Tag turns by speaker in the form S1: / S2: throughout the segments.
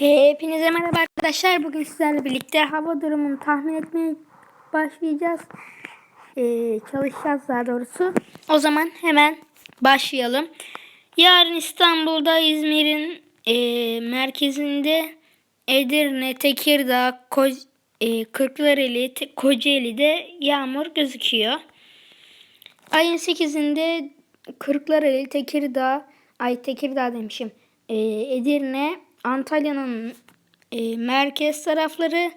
S1: Hepinize merhaba arkadaşlar. Bugün sizlerle birlikte hava durumunu tahmin etmeye başlayacağız. Ee, çalışacağız daha doğrusu. O zaman hemen başlayalım. Yarın İstanbul'da İzmir'in e, merkezinde Edirne, Tekirdağ, Ko e, Kırklareli, Te- Kocaeli'de yağmur gözüküyor. Ayın 8'inde Kırklareli, Tekirdağ, ay Tekirdağ demişim. Ee, Edirne, Antalya'nın e, merkez tarafları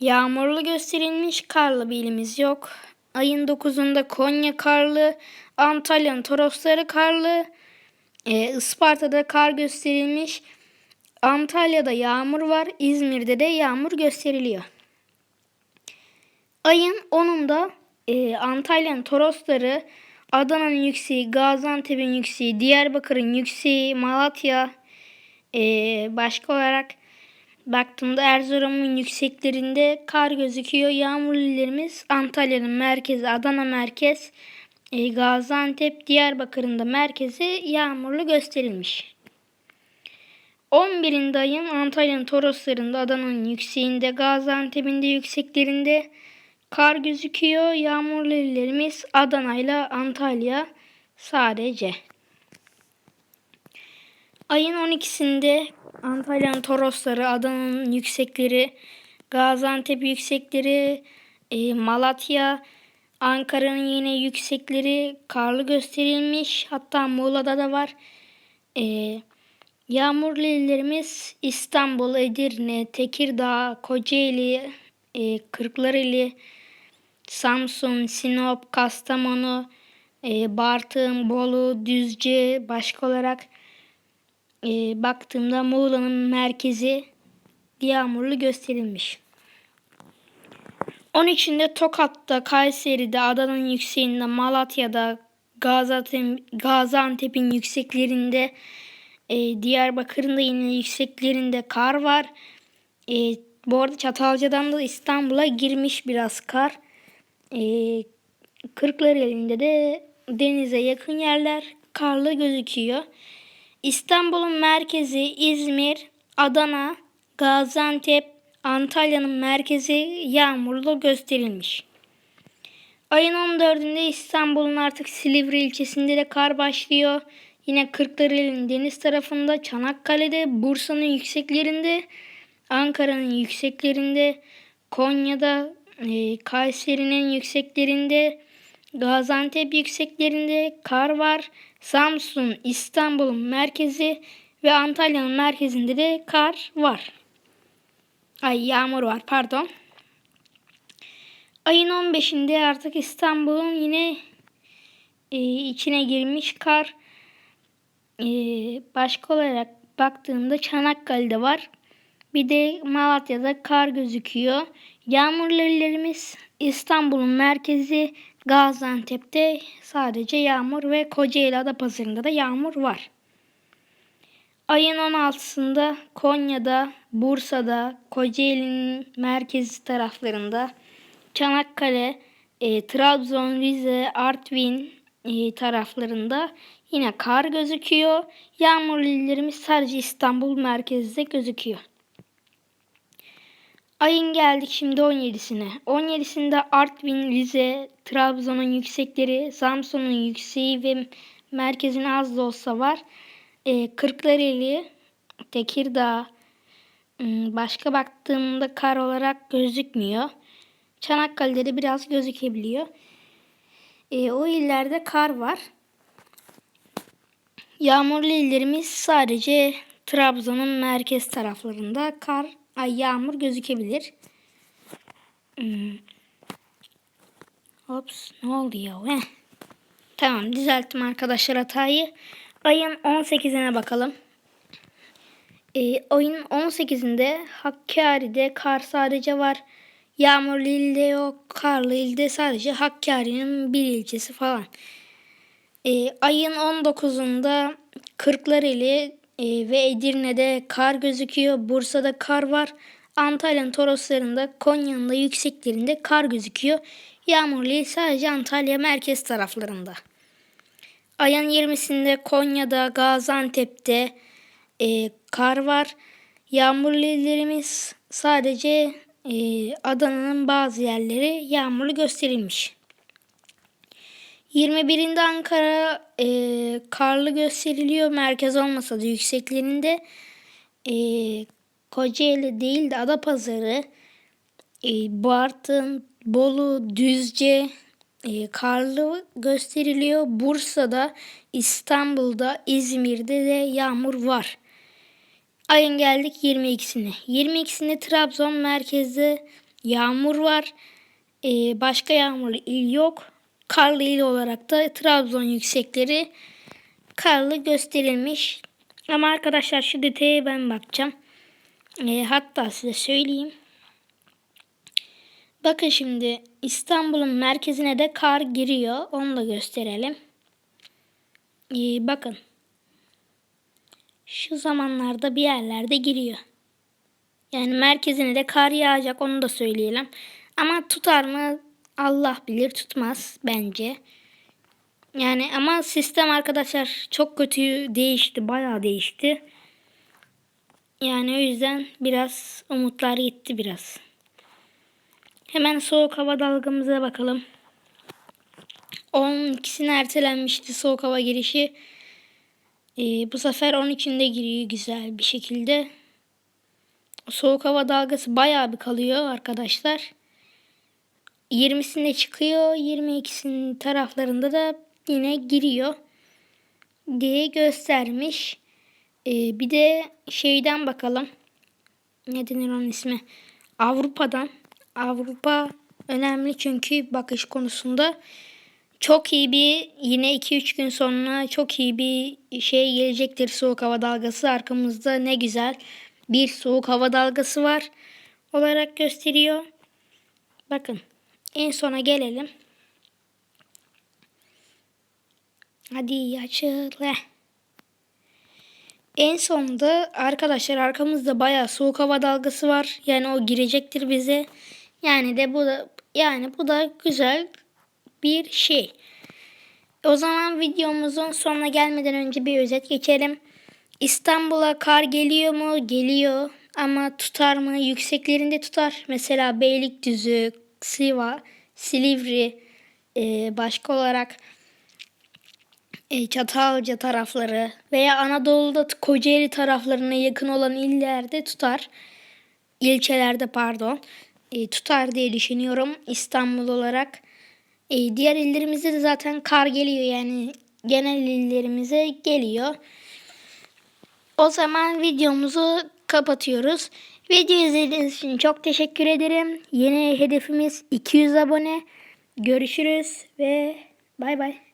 S1: yağmurlu gösterilmiş. Karlı bir ilimiz yok. Ayın 9'unda Konya karlı, Antalya'nın Torosları karlı, e, Isparta'da kar gösterilmiş. Antalya'da yağmur var, İzmir'de de yağmur gösteriliyor. Ayın 10'unda e, Antalya'nın Torosları, Adana'nın yükseği, Gaziantep'in yükseği, Diyarbakır'ın yükseği, Malatya, e, başka olarak baktığımda Erzurum'un yükseklerinde kar gözüküyor. Yağmurlu illerimiz Antalya'nın merkezi, Adana merkez, e, Gaziantep, Diyarbakır'ın da merkezi yağmurlu gösterilmiş. 11'inde ayın Antalya'nın Toroslarında, Adana'nın yükseğinde, Gaziantep'in de yükseklerinde kar gözüküyor. Yağmurlu illerimiz Adana ile Antalya sadece. Ayın 12'sinde Antalya'nın Torosları, Adana'nın yüksekleri, Gaziantep yüksekleri, e, Malatya, Ankara'nın yine yüksekleri karlı gösterilmiş. Hatta Muğla'da da var. E, yağmurlu illerimiz İstanbul, Edirne, Tekirdağ, Kocaeli, e, Kırklareli, Samsun, Sinop, Kastamonu, e, Bartın, Bolu, Düzce, başka olarak e, baktığımda Muğla'nın merkezi yağmurlu gösterilmiş. 13'ünde Tokat'ta, Kayseri'de, Adana'nın yükseğinde, Malatya'da, Gaziantep, Gaziantep'in yükseklerinde, e, Diyarbakır'ın da yine yükseklerinde kar var. E, bu arada Çatalca'dan da İstanbul'a girmiş biraz kar. E, Kırklareli'nde de denize yakın yerler karlı gözüküyor. İstanbul'un merkezi İzmir, Adana, Gaziantep, Antalya'nın merkezi yağmurlu gösterilmiş. Ayın 14'ünde İstanbul'un artık Silivri ilçesinde de kar başlıyor. Yine Kırklareli'nin deniz tarafında, Çanakkale'de, Bursa'nın yükseklerinde, Ankara'nın yükseklerinde, Konya'da, e, Kayseri'nin yükseklerinde, Gaziantep yükseklerinde kar var. Samsun, İstanbul'un merkezi ve Antalya'nın merkezinde de kar var. Ay yağmur var pardon. Ayın 15'inde artık İstanbul'un yine e, içine girmiş kar. E, başka olarak baktığımda Çanakkale'de var. Bir de Malatya'da kar gözüküyor. Yağmurlu illerimiz İstanbul'un merkezi Gaziantep'te sadece yağmur ve Kocaeli Adapazarı'nda da yağmur var. Ayın 16'sında Konya'da, Bursa'da, Kocaeli'nin merkezi taraflarında, Çanakkale, e, Trabzon, Rize, Artvin e, taraflarında yine kar gözüküyor. Yağmurlu illerimiz sadece İstanbul merkezde gözüküyor. Ayın geldik şimdi 17'sine. 17'sinde Artvin, Rize, Trabzon'un yüksekleri, Samsun'un yükseği ve merkezin az da olsa var. E, Kırklareli, Tekirdağ, ım, başka baktığımda kar olarak gözükmüyor. Çanakkale'de de biraz gözükebiliyor. E, o illerde kar var. Yağmurlu illerimiz sadece Trabzon'un merkez taraflarında kar, ay yağmur gözükebilir. Hmm. Ne oldu ya? Heh. Tamam düzelttim arkadaşlar hatayı. Ayın 18'ine bakalım. Ee, ayın 18'inde Hakkari'de kar sadece var. Yağmurlu ilde yok. Karlı ilde sadece Hakkari'nin bir ilçesi falan. Ee, ayın 19'unda Kırklareli e, ve Edirne'de kar gözüküyor. Bursa'da kar var. Antalya'nın Toroslarında, Konya'nın da yükseklerinde kar gözüküyor. Yağmurlu sadece Antalya merkez taraflarında. Ayın 20'sinde Konya'da, Gaziantep'te e, kar var. Yağmurlu illerimiz sadece e, Adana'nın bazı yerleri yağmurlu gösterilmiş. 21'inde Ankara e, karlı gösteriliyor. Merkez olmasa da yükseklerinde e, Kocaeli değil de Adapazarı, e, Bartın, Bolu, Düzce e, karlı gösteriliyor. Bursa'da, İstanbul'da, İzmir'de de yağmur var. Ayın geldik 22'sine. 22'sinde Trabzon merkezde yağmur var. Ee, başka yağmurlu il yok. Karlı il olarak da Trabzon yüksekleri karlı gösterilmiş. Ama arkadaşlar şu detaya ben bakacağım. Ee, hatta size söyleyeyim. Bakın şimdi İstanbul'un merkezine de kar giriyor. Onu da gösterelim. Ee, bakın şu zamanlarda bir yerlerde giriyor. Yani merkezine de kar yağacak onu da söyleyelim. Ama tutar mı Allah bilir tutmaz bence. Yani ama sistem arkadaşlar çok kötü değişti. Bayağı değişti. Yani o yüzden biraz umutlar gitti biraz. Hemen soğuk hava dalgamıza bakalım. 12'sine ertelenmişti soğuk hava girişi. Ee, bu sefer 12'inde giriyor güzel bir şekilde. Soğuk hava dalgası bayağı bir kalıyor arkadaşlar. 20'sinde çıkıyor. 22'sinin taraflarında da yine giriyor diye göstermiş. Ee, bir de şeyden bakalım. Ne denir onun ismi? Avrupa'dan. Avrupa önemli çünkü bakış konusunda çok iyi bir yine 2-3 gün sonra çok iyi bir şey gelecektir soğuk hava dalgası. Arkamızda ne güzel bir soğuk hava dalgası var olarak gösteriyor. Bakın en sona gelelim. Hadi açıl. En sonunda arkadaşlar arkamızda bayağı soğuk hava dalgası var. Yani o girecektir bize. Yani de bu da yani bu da güzel bir şey. O zaman videomuzun sonuna gelmeden önce bir özet geçelim. İstanbul'a kar geliyor mu? Geliyor. Ama tutar mı? Yükseklerinde tutar. Mesela Beylikdüzü, Siva, Silivri, e, başka olarak e, Çatalca tarafları veya Anadolu'da Kocaeli taraflarına yakın olan illerde tutar. İlçelerde pardon. E, tutar diye düşünüyorum İstanbul olarak. E, diğer illerimizde de zaten kar geliyor yani genel illerimize geliyor. O zaman videomuzu kapatıyoruz. Video izlediğiniz için çok teşekkür ederim. Yeni hedefimiz 200 abone. Görüşürüz ve bay bay.